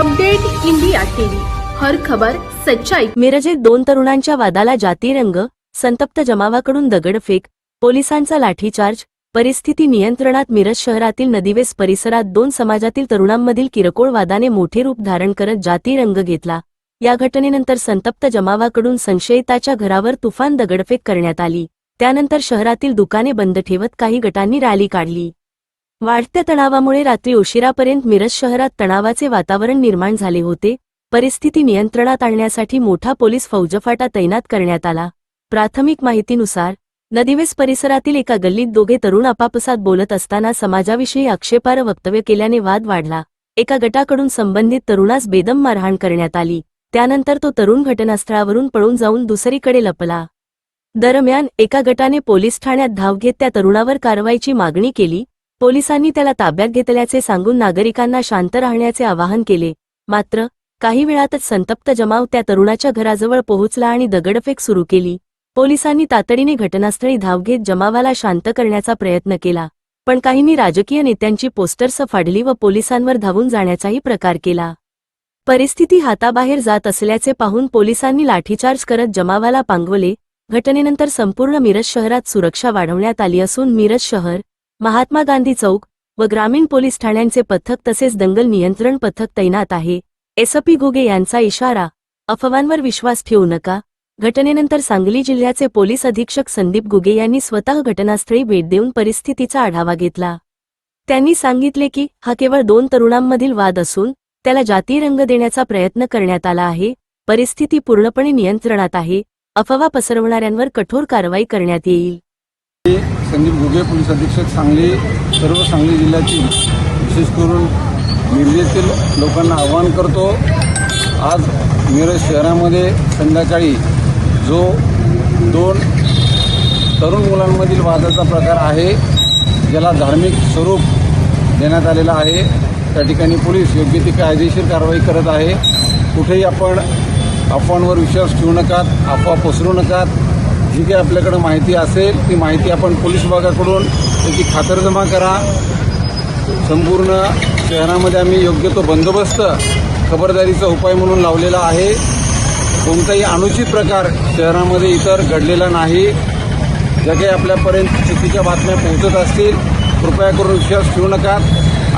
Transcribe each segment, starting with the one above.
Update India TV. हर खबर सच्चाई. मिरजेत दोन तरुणांच्या वादाला जातीरंग संतप्त जमावाकडून दगडफेक पोलिसांचा लाठीचार्ज परिस्थिती नियंत्रणात मिरज शहरातील नदीवेस परिसरात दोन समाजातील तरुणांमधील किरकोळ वादाने मोठे रूप धारण करत जातीरंग घेतला. या घटनेनंतर संतप्त जमावाकडून संशयिताच्या घरावर तुफान दगडफेक करण्यात आली. त्यानंतर शहरातील दुकाने बंद ठेवत काही गटांनी रॅली काढली. वाढत्या तणावामुळे रात्री उशिरापर्यंत मिरज शहरात तणावाचे वातावरण निर्माण झाले होते. परिस्थिती नियंत्रणात आणण्यासाठी मोठा पोलीस फौजफाटा तैनात करण्यात आला. प्राथमिक माहितीनुसार नदीवेस परिसरातील एका गल्लीत दोघे तरुण आपापसात बोलत असताना समाजाविषयी आक्षेपार्ह वक्तव्य केल्याने वाद वाढला. एका गटाकडून संबंधित तरुणास बेदम मारहाण करण्यात आली. त्यानंतर तो तरुण घटनास्थळावरून पळून जाऊन दुसरीकडे लपला. दरम्यान एका गटाने पोलीस ठाण्यात धाव घेत त्या तरुणावर कारवाईची मागणी केली. पोलिसांनी त्याला ताब्यात घेतल्याचे सांगून नागरिकांना शांत राहण्याचे आवाहन केले. मात्र काही वेळातच संतप्त जमाव त्या तरुणाच्या घराजवळ पोहोचला आणि दगडफेक सुरू केली. पोलिसांनी तातडीने घटनास्थळी धाव घेत जमावाला शांत करण्याचा प्रयत्न केला पण काहींनी राजकीय नेत्यांची पोस्टर्स फाडली व पोलिसांवर धावून जाण्याचाही प्रकार केला. परिस्थिती हाताबाहेर जात असल्याचे पाहून पोलिसांनी लाठीचार्ज करत जमावाला पांगवले. घटनेनंतर संपूर्ण मिरज शहरात सुरक्षा वाढवण्यात आली असून मिरज शहर महात्मा गांधी चौक व ग्रामीण पोलीस ठाण्यांचे पथक तसेच दंगल नियंत्रण पथक तैनात आहे. एसपी घुगे यांचा इशारा अफवांवर विश्वास ठेवू नका. घटनेनंतर सांगली जिल्ह्याचे पोलीस अधीक्षक संदीप घुगे यांनी स्वतः घटनास्थळी भेट देऊन परिस्थितीचा आढावा घेतला. त्यांनी सांगितले की हा केवळ दोन तरुणांमधील वाद असून त्याला जाती रंग देण्याचा प्रयत्न करण्यात आला आहे. परिस्थिती पूर्णपणे नियंत्रणात आहे. अफवा पसरवणाऱ्यांवर कठोर कारवाई करण्यात येईल. संदीप घुगे पोलीस अधीक्षक सांगली सर्व सांगली जिल्ह्यातील विशेष करून मिरजेतील लोकांना आवाहन करतो आज मिरज शहरामध्ये संध्याकाळी जो दोन तरुण मुलांमधील वादाचा प्रकार आहे ज्याला धार्मिक स्वरूप देण्यात आलेलं आहे त्या ठिकाणी पोलीस योग्य ती कायदेशीर कारवाई करत आहे. कुठेही आपण अफवांवर विश्वास ठेवू नका अफवा पसरू नका जी काही आपल्याकडं माहिती असेल ती माहिती आपण पोलीस विभागाकडून त्याची खातरजमा करा. संपूर्ण शहरामध्ये आम्ही योग्य तो बंदोबस्त खबरदारीचा उपाय म्हणून लावलेला आहे. कोणताही अनुचित प्रकार शहरामध्ये इतर घडलेला नाही. ज्या काही आपल्यापर्यंत चुकीच्या बातम्या पोहोचत असतील कृपया करून विश्वास ठेवू नका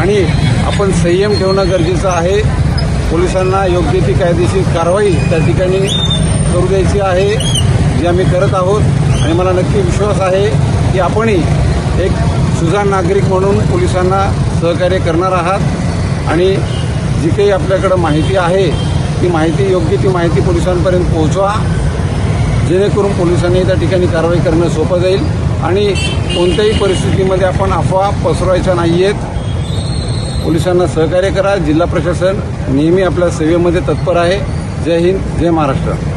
आणि आपण संयम ठेवणं गरजेचं आहे. पोलिसांना योग्य ती कायदेशीर कारवाई त्या ठिकाणी करू द्यायची आहे. जे आम्ही करत आहोत आणि मला नक्की विश्वास आहे की आपणही एक सुजाण नागरिक म्हणून पोलिसांना सहकार्य करणार आहात. आणि जी काही आपल्याकडं माहिती आहे ती माहिती योग्य ती माहिती पोलिसांपर्यंत पोहोचवा. जेणेकरून पोलिसांनी त्या ठिकाणी कारवाई करणं सोपं जाईल. आणि कोणत्याही परिस्थितीमध्ये आपण अफवा पसरवायच्या नाही आहेत पोलिसांना सहकार्य करा. जिल्हा प्रशासन नेहमी आपल्या सेवेमध्ये तत्पर आहे. जय हिंद जय महाराष्ट्र.